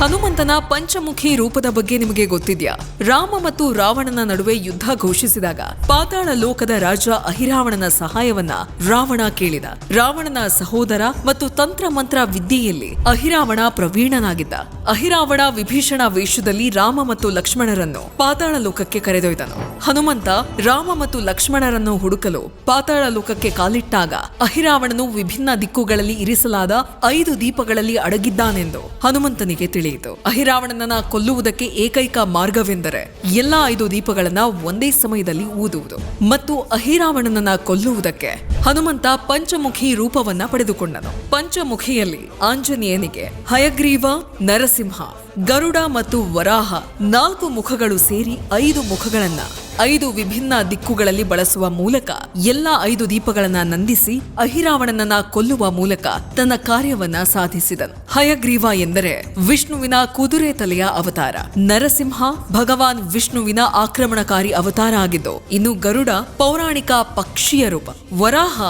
ಹನುಮಂತನ ಪಂಚಮುಖಿ ರೂಪದ ಬಗ್ಗೆ ನಿಮಗೆ ಗೊತ್ತಿದ್ಯಾ? ರಾಮ ಮತ್ತು ರಾವಣನ ನಡುವೆ ಯುದ್ಧ ಘೋಷಿಸಿದಾಗ ಪಾತಾಳ ಲೋಕದ ರಾಜ ಅಹಿರಾವಣನ ಸಹಾಯವನ್ನ ರಾವಣ ಕೇಳಿದ. ರಾವಣನ ಸಹೋದರ ಮತ್ತು ತಂತ್ರ ಮಂತ್ರ ವಿದ್ಯೆಯಲ್ಲಿ ಅಹಿರಾವಣ ಪ್ರವೀಣನಾಗಿದ್ದ. ಅಹಿರಾವಣ ವಿಭೀಷಣ ವೇಷದಲ್ಲಿ ರಾಮ ಮತ್ತು ಲಕ್ಷ್ಮಣರನ್ನು ಪಾತಾಳ ಲೋಕಕ್ಕೆ ಕರೆದೊಯ್ದನು. ಹನುಮಂತ ರಾಮ ಮತ್ತು ಲಕ್ಷ್ಮಣರನ್ನು ಹುಡುಕಲು ಪಾತಾಳ ಲೋಕಕ್ಕೆ ಕಾಲಿಟ್ಟಾಗ ಅಹಿರಾವಣನು ವಿಭಿನ್ನ ದಿಕ್ಕುಗಳಲ್ಲಿ ಇರಿಸಲಾದ ಐದು ದೀಪಗಳಲ್ಲಿ ಅಡಗಿದ್ದಾನೆಂದು ಹನುಮಂತನಿಗೆ ತಿಳಿಯಿತು. ಅಹಿರಾವಣನನ್ನ ಕೊಲ್ಲುವುದಕ್ಕೆ ಏಕೈಕ ಮಾರ್ಗವೆಂದರೆ ಎಲ್ಲಾ ಐದು ದೀಪಗಳನ್ನ ಒಂದೇ ಸಮಯದಲ್ಲಿ ಊದುವುದು. ಮತ್ತು ಅಹಿರಾವಣನನ್ನ ಕೊಲ್ಲುವುದಕ್ಕೆ ಹನುಮಂತ ಪಂಚಮುಖಿ ರೂಪವನ್ನ ಪಡೆದುಕೊಂಡನು. ಪಂಚಮುಖಿಯಲ್ಲಿ ಆಂಜನೇಯನಿಗೆ ಹಯಗ್ರೀವ, ನರಸಿಂಹ, ಗರುಡ ಮತ್ತು ವರಾಹ ನಾಲ್ಕು ಮುಖಗಳು ಸೇರಿ ಐದು ಮುಖಗಳನ್ನ ಐದು ವಿಭಿನ್ನ ದಿಕ್ಕುಗಳಲ್ಲಿ ಬಳಸುವ ಮೂಲಕ ಎಲ್ಲಾ ಐದು ದೀಪಗಳನ್ನ ನಂದಿಸಿ ಅಹಿರಾವಣನನ್ನ ಕೊಲ್ಲುವ ಮೂಲಕ ತನ್ನ ಕಾರ್ಯವನ್ನ ಸಾಧಿಸಿದನು. ಹಯಗ್ರೀವ ಎಂದರೆ ವಿಷ್ಣುವಿನ ಕುದುರೆ ತಲೆಯ ಅವತಾರ. ನರಸಿಂಹ ಭಗವಾನ್ ವಿಷ್ಣುವಿನ ಆಕ್ರಮಣಕಾರಿ ಅವತಾರ ಆಗಿದ್ದು, ಇನ್ನು ಗರುಡ ಪೌರಾಣಿಕ ಪಕ್ಷಿಯ ರೂಪ. ವರಾಹ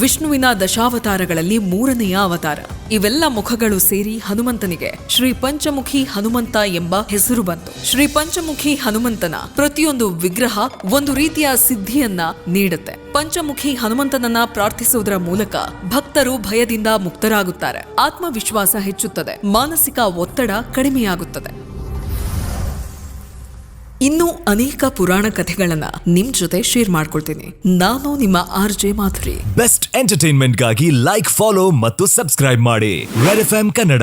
ವಿಷ್ಣುವಿನ ದಶಾವತಾರಗಳಲ್ಲಿ ಮೂರನೆಯ ಅವತಾರ. ಇವೆಲ್ಲ ಮುಖಗಳು ಸೇರಿ ಹನುಮಂತನಿಗೆ ಶ್ರೀ ಪಂಚಮುಖಿ ಹನುಮಂತ ಎಂಬ ಹೆಸರು ಬಂತು. ಶ್ರೀ ಪಂಚಮುಖಿ ಹನುಮಂತನ ಪ್ರತಿಯೊಂದು ವಿಗ್ರಹ ಒಂದು ರೀತಿಯ ಸಿದ್ಧಿಯನ್ನ ನೀಡುತ್ತೆ. ಪಂಚಮುಖಿ ಹನುಮಂತನನ್ನ ಪ್ರಾರ್ಥಿಸುವುದರ ಮೂಲಕ ಭಕ್ತರು ಭಯದಿಂದ ಮುಕ್ತರಾಗುತ್ತಾರೆ. ಆತ್ಮವಿಶ್ವಾಸ ಹೆಚ್ಚುತ್ತದೆ. ಮಾನಸಿಕ ಒತ್ತಡ ಕಡಿಮೆಯಾಗುತ್ತದೆ. ಇನ್ನೂ ಅನೇಕ ಪುರಾಣ ಕಥೆಗಳನ್ನ ನಿಮ್ ಜೊತೆ ಶೇರ್ ಮಾಡ್ಕೊಳ್ತೀನಿ. ನಾನು ನಿಮ್ಮ ಆರ್ ಜೆ ಮಾಧುರಿ. ಬೆಸ್ಟ್ ಎಂಟರ್ಟೈನ್ಮೆಂಟ್ಗಾಗಿ ಲೈಕ್ ಫಾಲೋ ಮತ್ತು ಸಬ್ಸ್ಕ್ರೈಬ್ ಮಾಡಿ. Red F Kannada